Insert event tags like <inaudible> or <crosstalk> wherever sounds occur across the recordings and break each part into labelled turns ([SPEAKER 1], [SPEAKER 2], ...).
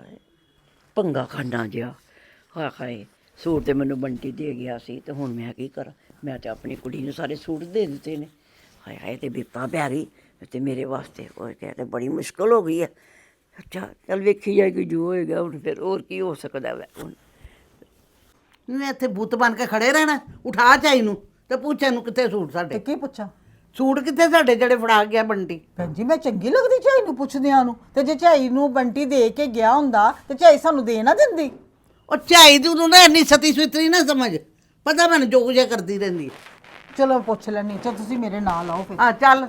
[SPEAKER 1] ਹਾਏ ਪੰਗਾ ਖਾਨਾ ਜਿਹਾ। ਹਾਏ ਹਾਏ ਸੂਟ ਤੇ ਮੈਨੂੰ ਬੰਟੀ ਦੇ ਗਿਆ ਸੀ ਤੇ ਹੁਣ ਮੈਂ ਕੀ ਕਰਾਂ? ਮੈਂ ਤੇ ਆਪਣੀ ਕੁੜੀ ਨੂੰ ਸਾਰੇ ਸੂਟ ਦੇ ਦਿੱਤੇ ਨੇ। ਹਾਏ ਹਾਏ ਤੇ ਬਿਪਤਾ ਪੈ ਗਈ ਤੇ ਮੇਰੇ ਵਾਸਤੇ ਉਹ ਕਹਿੰਦੇ ਬੜੀ ਮੁਸ਼ਕਲ ਹੋ ਗਈ ਹੈ ਅੱਛਾ ਚਲ ਵੇਖੀ ਜਾਏਗੀ ਜੋ ਹੋਏਗਾ ਹੁਣ ਫਿਰ ਹੋਰ ਕੀ ਹੋ ਸਕਦਾ ਵੈ ਹੁਣ।
[SPEAKER 2] ਮੈਂ ਇੱਥੇ ਬੁੱਤ ਬਣ ਕੇ ਖੜੇ ਰਹਿਣਾ ਉਠਾ ਚਾਈ ਨੂੰ ਤੇ ਪੁੱਛ ਇਹਨੂੰ ਕਿੱਥੇ ਸੂਟ
[SPEAKER 3] ਤੇ
[SPEAKER 2] ਸਾਡੇ।
[SPEAKER 3] ਕੀ ਪੁੱਛਾਂ?
[SPEAKER 2] ਸੂਟ ਕਿੱਥੇ ਸਾਡੇ ਜਿਹੜੇ ਫੜਾ ਗਿਆ ਬੰਟੀ?
[SPEAKER 3] ਭੈਣ ਜੀ ਮੈਂ ਚੰਗੀ ਲੱਗਦੀ ਝਾਈ ਨੂੰ ਪੁੱਛਦਿਆਂ ਨੂੰ। ਤੇ ਜੇ ਝਾਈ ਨੂੰ ਬੰਟੀ ਦੇ ਕੇ ਗਿਆ ਹੁੰਦਾ ਤੇ ਝਾਈ ਸਾਨੂੰ ਦੇ ਨਾ ਦਿੰਦੀ।
[SPEAKER 2] ਉਹ ਝਾਈ ਦੀ ਨੂੰ ਨਾ ਇੰਨੀ ਸਤੀ ਸੁਤਰੀ ਨਾ ਸਮਝ। ਪਤਾ ਮੈਨੂੰ ਜੋ ਕੁਝ ਕਰਦੀ ਰਹਿੰਦੀ ਹੈ।
[SPEAKER 3] ਚਲੋ ਪੁੱਛ ਲੈਣੀ ਚਲ ਤੁਸੀਂ ਮੇਰੇ ਨਾਲ ਆਓ ਫਿਰ।
[SPEAKER 2] ਆ ਚੱਲ।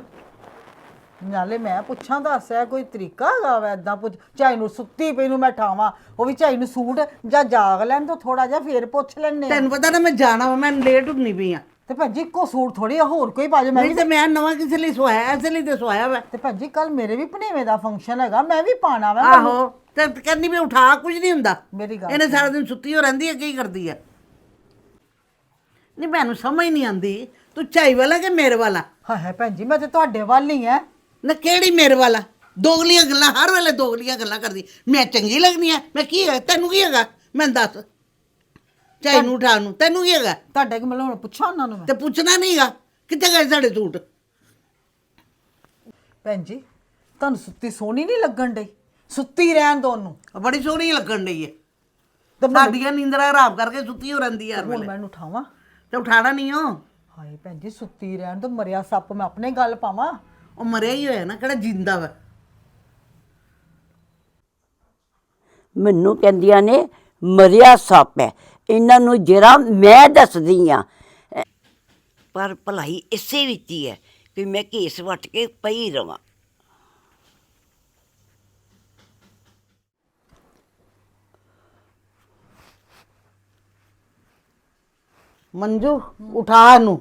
[SPEAKER 3] ਨਾਲੇ ਮੈਂ ਪੁੱਛਾਂ ਦੱਸਿਆ ਕੋਈ ਤਰੀਕਾ ਹੈਗਾ ਵਾ ਏਦਾਂ ਪੁੱਛ? ਝਾਈ ਨੂੰ ਸੁੱਤੀ ਪਈ ਨੂੰ ਮੈਂ ਠਾਵਾਂ। ਉਹ ਵੀ ਝਾਈ ਨੂੰ ਸੂਟ ਜਾਂ ਜਾਗ ਲੈਣ ਤੋਂ ਥੋੜਾ ਜਿਹਾ ਫੇਰ ਪੁੱਛ ਲੈਣੇ
[SPEAKER 2] ਤੈਨੂੰ ਪਤਾ ਨਾ ਮੈਂ ਜਾਣਾ ਵਾ ਮੈਂ ਲੇਟ ਹੁੰਨੀ ਪਈ ਆ
[SPEAKER 3] ਤੇ ਭੈਣ ਜੀ ਇੱਕੋ ਸੂਟ ਥੋੜੀ ਹੋਰ ਕੋਈ ਪਾ ਜਾ ਮੈਂ
[SPEAKER 2] ਨਹੀਂ ਤੇ ਮੈਂ ਨਵਾਂ ਕਿਸੇ ਲਈ ਸਵਾਇਆ ਐਸੇ ਲਈ ਤੇ ਸਵਾਇਆ ਵਾ।
[SPEAKER 3] ਤੇ ਭੈਣ ਜੀ ਕੱਲ ਮੇਰੇ ਵੀ ਭਣੇਵੇਂ ਦਾ ਫੰਕਸ਼ਨ ਹੈਗਾ ਮੈਂ ਵੀ ਪਾਣਾ ਵਾ
[SPEAKER 2] ਆਹੋ ਤੇ ਕਹਿੰਦੀ ਵੀ ਉਠਾ ਕੁਝ ਨਹੀਂ ਹੁੰਦਾ।
[SPEAKER 3] ਮੇਰੀ ਗੱਲ
[SPEAKER 2] ਇਹਨੇ ਸਾਰਾ ਦਿਨ ਸੁੱਤੀ ਹੋ ਰਹਿੰਦੀ ਹੈ ਕੀ ਕਰਦੀ ਹੈ ਨਹੀਂ ਮੈਨੂੰ ਸਮਝ ਨਹੀਂ ਆਂਦੀ ਤੂੰ ਝਾਈ ਵਾਲਾ ਕਿ ਮੇਰੇ ਵਾਲਾ?
[SPEAKER 3] ਹਾਂ ਹੈ ਭੈਣ ਜੀ ਮੈਂ ਤੇ ਤੁਹਾਡੇ ਵੱਲ ਹੀ ਐ
[SPEAKER 2] ਨਾ ਕਿਹੜੀ ਮੇਰੇ ਵਾਲਾ? ਦੋਗਲੀਆਂ ਗੱਲਾਂ ਹਰ ਵੇਲੇ ਦੋਗਲੀਆਂ ਗੱਲਾਂ ਕਰਦੀ। ਮੈਂ ਚੰਗੀ ਲੱਗਦੀ ਆ ਮੈਂ ਕੀ ਹੈ ਤੈਨੂੰ ਕੀ ਹੈਗਾ? ਮੈਂ ਦੱਸ। ਝਾਈ ਨੂੰ ਉਠਾ ਨੂੰ। ਤੈਨੂੰ ਕੀ ਹੈਗਾ?
[SPEAKER 3] ਤੁਹਾਡੇ ਕਿ ਮਤਲਬ ਹੁਣ ਪੁੱਛਾਂ ਉਹਨਾਂ ਨੂੰ ਮੈਂ?
[SPEAKER 2] ਤੇ ਪੁੱਛਣਾ ਨਹੀਂਗਾ ਕਿੱਥੇ ਗਏ ਸਾਡੇ ਸੂਟ?
[SPEAKER 3] ਭੈਣ ਜੀ ਤੁਹਾਨੂੰ ਸੁੱਤੀ ਸੋਹਣੀ ਨਹੀਂ ਲੱਗਣ ਡਈ? ਸੁੱਤੀ ਰਹਿਣ ਦੋ ਉਹਨੂੰ।
[SPEAKER 2] ਬੜੀ ਸੋਹਣੀ ਲੱਗਣ ਡਈ ਹੈ
[SPEAKER 3] ਤੇ
[SPEAKER 2] ਸਾਡੀਆਂ ਨੀਂਦਰਾਂ ਹਰਾਮ ਕਰਕੇ ਸੁੱਤੀ ਹੋ ਰਹਿੰਦੀ ਯਾਰ
[SPEAKER 3] ਹੁਣ ਮੈਂ ਇਹਨੂੰ ਉਠਾਵਾਂ?
[SPEAKER 2] ਤੇ ਉਠਾਣਾ ਨਹੀਂ ਹੋ
[SPEAKER 3] ਹਾਏ ਭੈਣ ਜੀ ਸੁੱਤੀ ਰਹਿਣ ਦੋ ਮਰਿਆ ਸੱਪ ਮੈਂ ਆਪਣੇ ਗੱਲ ਪਾਵਾਂ?
[SPEAKER 2] ਉਹ ਮਰਿਆ ਹੀ ਹੋਇਆ ਨਾ ਕਿਹੜਾ ਜਿੰਦਾ ਵਾ।
[SPEAKER 1] ਮੈਨੂੰ ਕਹਿੰਦੀਆਂ ਨੇ ਮਰਿਆ ਸੱਪ ਹੈ। ਇਹਨਾਂ ਨੂੰ ਜਰਾ ਮੈਂ ਦੱਸਦੀ ਆ। ਪਰ ਭਲਾਈ ਇਸੇ ਵਿੱਚ ਹੀ ਹੈ ਕਿ ਮੈਂ ਘੇਸ ਵੱਟ ਕੇ ਪਈ ਰਵਾਂ।
[SPEAKER 2] ਮੰਜੂ ਉਠਾ ਨੂੰ